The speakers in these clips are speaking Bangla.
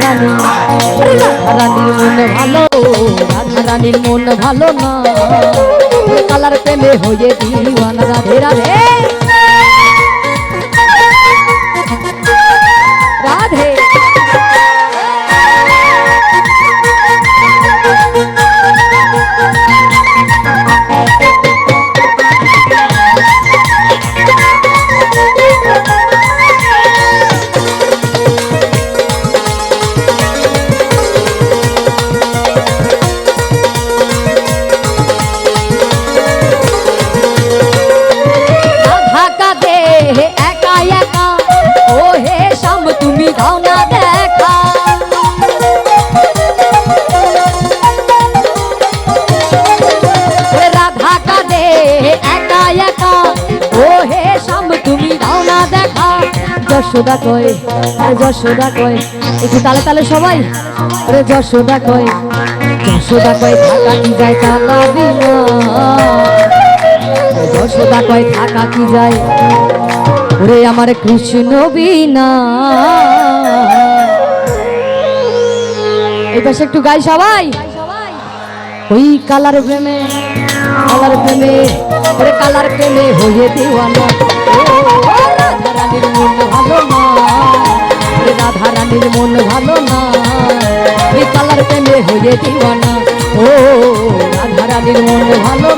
রানী রাধা রানীর মন ভালো রাধা রানীর মন ভালো না ওই কালার প্রেমে হয়ে দিওয়ানা রাধে রাধে রাধে হে একা একা, ও হে শাম তুমি দাও না দেখা। রাধা কাঁদে হে একা একা, ও হে শাম তুমি দাও না দেখা। যশোদা কয় যশোদা কয় একটু তালে তালে সবাই। আরে যশোদা কয় যশোদা কয় ঢাকা কি যায় কালা বিনা? যশোদা কয় থাকা কি যায় ওরে আমার কৃষ্ণ বিনা। এই পাশে একটু গাই সবাই। ওই কালার প্রেমে কালার প্রেমে, ওরে কালার প্রেমে হয়ে দিওয়ানা। ও মন ভালো না ওরে রাধা মন ভালো না। ওই কালার প্রেমে হয়ে দিওয়ানা। ও রাধা রানীর মন ভালো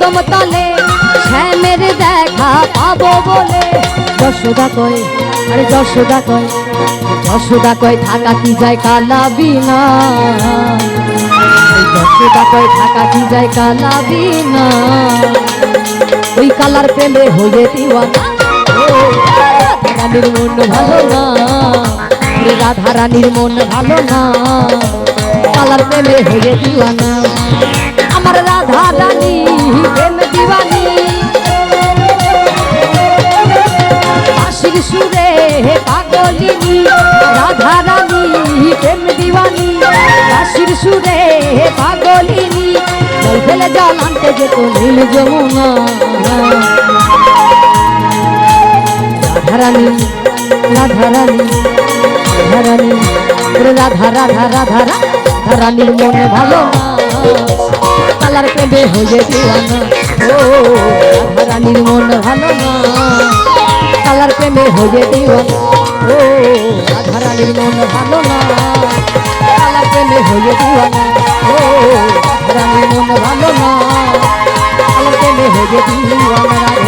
কদম তলে, শ্যামের দেখা পাবো বলে। যশোদা কয় আরে যশোদা কয় যশোদা কয় থাকা কি যায় কালা বিনা? যশোদা কয় থাকা কি যায় কালা বিনা? ওই কালার প্রেমে হয়ে দিওয়ানা। রানীর মন ভালো না। রাধা রানীর মন ভালো না। কালার প্রেমে হয়ে দিওয়ানা। হে পাগলিনী রাধা রানী, প্রেম দিওয়ানি বাঁশির সুরে হে পাগলিনী জল ফেলে জল আনতে যেত নীল যমুনা। রাধারানী রাধারানী রাধারানী ওরে রাধা রাধা রাধা রাধা রানীর মনে ভালো কালার প্রেমে হয়ে দিওয়ানা ও, রাধা রানীর মন ভালো না। প্রেমে হয়ে দিওয়ানা ও, রাধারানীর মন ভালো না। কালার প্রেমে হয়ে দিওয়ানা ও, রাধারানীর মন ভালো না। কালার প্রেমে হয়ে দিওয়ানা